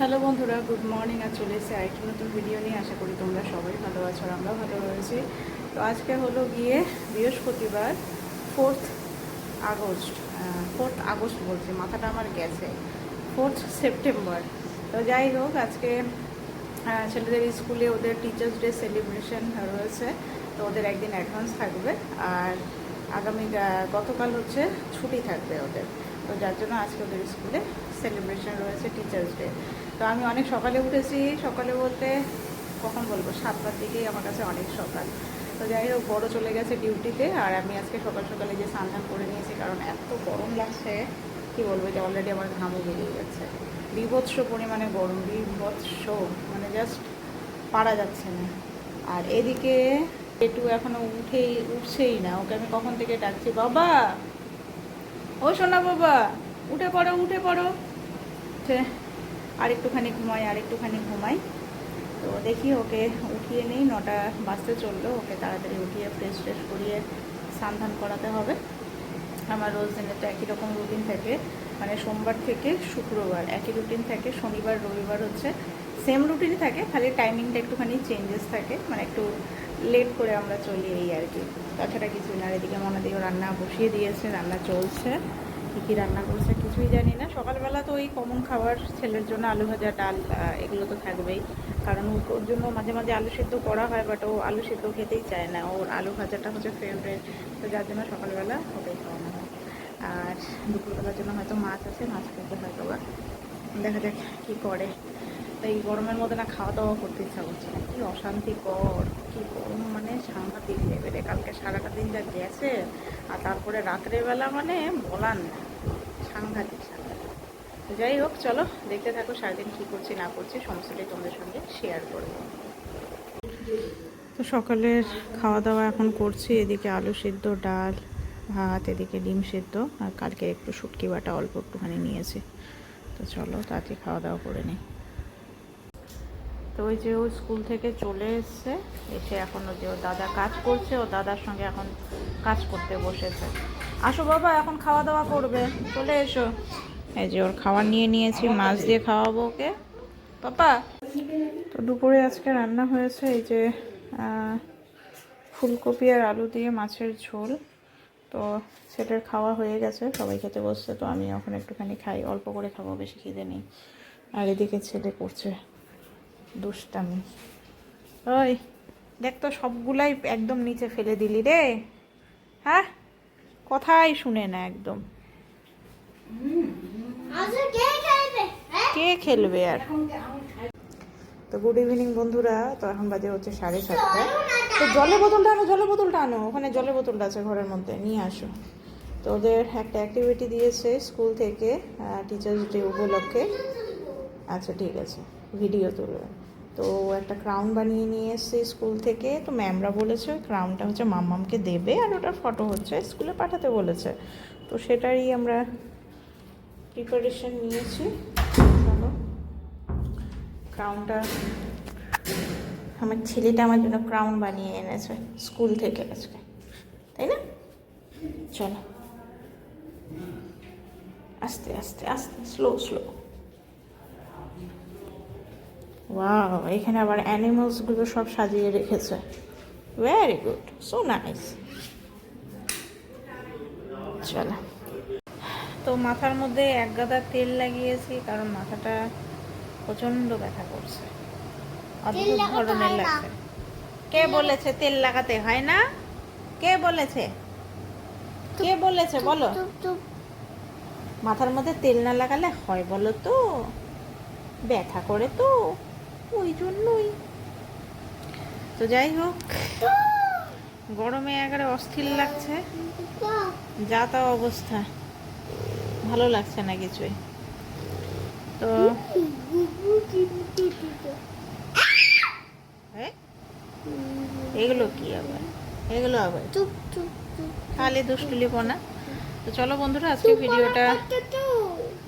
Hello বন্ধুরা, good morning আর চলে এসে আরেকটি নতুন ভিডিও নিয়ে আশা করি তোমরা সবাই ভালো আছো আর আমরাও ভালো রয়েছি। তো আজকে হলো গিয়ে বৃহস্পতিবার ফোর্থ আগস্ট ফোর্থ আগস্ট বলছি, মাথাটা আমার গেছে ফোর্থ সেপ্টেম্বর। তো যাই হোক, আজকে ছেলেদের স্কুলে ওদের টিচার্স ডে সেলিব্রেশন রয়েছে, তো ওদের একদিন অ্যাডভান্স থাকবে, আর আগামী গতকাল হচ্ছে ছুটি থাকবে ওদের। তো যার জন্য আজকে ওদের স্কুলে সেলিব্রেশন রয়েছে টিচার্স ডে তো আমি অনেক সকালে উঠেছি, সকালে বলতে কখন বলব? সাতটার দিকেই আমার কাছে অনেক সকাল। তো যাই হোক, বড় চলে গেছে ডিউটিতে আর আমি আজকে সকাল সকালে যে স্নান করে নিয়েছি, কারণ এত গরম লাগছে, কি বলব যে অলরেডি আমার ঘামও বেরিয়ে গেছে। বিভৎস পরিমাণে গরম, বিভৎস মানে জাস্ট পারা যাচ্ছে না। আর এদিকে একটু এখনও উঠেই, উঠছেই না, ওকে আমি কখন থেকে ডাকছি, বাবা! ও সোনা বাবা, উঠে পড়ো উঠে পড়ো। আর একটুখানি ঘুমাই আর একটুখানি ঘুমাই। তো দেখি ওকে উঠিয়ে নেই, নটা বাজতে চলল, ওকে তাড়াতাড়ি উঠিয়ে ফ্রেশ ফ্রেশ করিয়ে সান্ধান করাতে হবে। আমার রোজ দিনের তো একই রকম রুটিন থাকে মানে সোমবার থেকে শুক্রবার, একই রুটিন থাকে, শনিবার, রবিবার হচ্ছে সেম রুটিনই থাকে, খালি টাইমিংটা একটুখানি চেঞ্জেস থাকে মানে একটু লেট করে আমরা চলি এই আর কি। তাছাড়া কিছু না এদিকে মনাদিও রান্না বসিয়ে দিয়েছে, রান্না চলছে। কী কী রান্না করছে কিছুই জানি না। সকালবেলা তো ওই কমন খাবার, ছেলের জন্য আলু ভাজা, ডাল এগুলো তো থাকবেই। কারণ ওর জন্য মাঝে মাঝে আলু সেদ্ধ করা হয় বাট ও আলু সেদ্ধ খেতেই চায় না। ওর আলু ভাজাটা হচ্ছে ফেভারিট তো যার জন্য সকালবেলা ওটাই খাওয়ানো হয়। আর দুপুরবেলার জন্য হয়তো মাছ আছে, মাছ খেতে হয়তো বা দেখা যাক কী করে। তাই গরমের মধ্যে না খাওয়া দাওয়া করতে ইচ্ছা করছে না। কি অশান্তিকর কি গরম মানে সাংঘাতিক লেভেলে কালকে সারাটা দিন যা গেছে, আর তারপরে রাত্রেবেলা মানে বলার না, সাংঘাতিক সাংঘাতিক। যাই হোক, চলো দেখতে থাকো সারাদিন কী করছি, না করছি, সমস্তটাই তোমাদের সঙ্গে শেয়ার করব। তো সকালের খাওয়া দাওয়া এখন করছি, এদিকে আলু সিদ্ধ, ডাল, ভাত, এদিকে ডিম সিদ্ধ, আর কালকে একটু শুটকি বাটা অল্প একটুখানি নিয়েছি। তো চলো তাতে খাওয়া দাওয়া করে নিই। তো ওই যে ও স্কুল থেকে চলে এসছে। এসে এখন ও যে ও দাদা কাজ করছে ও দাদার সঙ্গে এখন কাজ করতে বসেছে। আসো বাবা, এখন খাওয়া দাওয়া করবে। চলে এসো। এই যে ওর খাবার নিয়ে নিয়েছি, মাছ দিয়ে খাওয়াবো ওকে। পাপা? তো দুপুরে আজকে রান্না হয়েছে এই যে ফুলকপি আর আলু দিয়ে মাছের ঝোল। তো সেটার খাওয়া হয়ে গেছে, সবাই খেতে বসছে, তো আমি এখন একটুখানি খাই, অল্প করে খাব, বেশি খিদে নেই। আর এদিকে ছেলে করছে। দুষ্টামি। ওই দেখ তো সবগুলাই একদম নিচে ফেলে দিলি রে। হ্যাঁ? কথাই শুনে না একদম। কে খেলবে আর? তো গুড ইভিনিং বন্ধুরা তো এখন বাজে হচ্ছে সাড়ে সাতটা। তো জলের বোতলটা আনো জলের বোতলটা আনো। ওখানে জলের বোতলটা আছে ঘরের মধ্যে নিয়ে আসো। তো ওদের একটা অ্যাক্টিভিটি দিয়েছে স্কুল থেকে টিচার্স ডে উপলক্ষে। আচ্ছা ঠিক আছে। ভিডিও তুলবে। তো একটা ক্রাউন বানিয়ে নিয়ে এসছে স্কুল থেকে। তো ম্যামরা বলেছে, ওই ক্রাউনটা হচ্ছে মাম্মামকে দেবে আর ওটার ফটো হচ্ছে স্কুলে পাঠাতে বলেছে। তো সেটারই আমরা প্রিপারেশন নিয়েছি। চলো। ক্রাউনটা আমার ছেলেটা আমার জন্য ক্রাউন বানিয়ে এনেছে স্কুল থেকে আজকে। তাই না? চলো। আস্তে আস্তে আস্তে স্লো স্লো ওয়াও এখানে আবার অ্যানিমালসগুলো সব সাজিয়ে রেখেছে। ভেরি গুড সো নাইস চলো। তো মাথার মধ্যে এক গাদা তেল লাগিয়েছি কারণ মাথাটা প্রচণ্ড ব্যথা করছে। অদ্ভুত ধরনের লাগছে। কে বলেছে তেল লাগাতে হয় না? কে বলেছে? কে বলেছে বলো? মাথার মধ্যে তেল না লাগালে হয় বলো তো? ব্যথা করে তো। ওই জন্যই। তো যাই হোক গরমে একেবারে অস্থির লাগছে। যা তা অবস্থা ভালো লাগছে না কিছুই। তো? এগুলো কি আবার? এগুলো আবার? চুপ চুপ চুপ খালি দুষ্টুলি পোনা তো চলো বন্ধুরা আজকে ভিডিওটা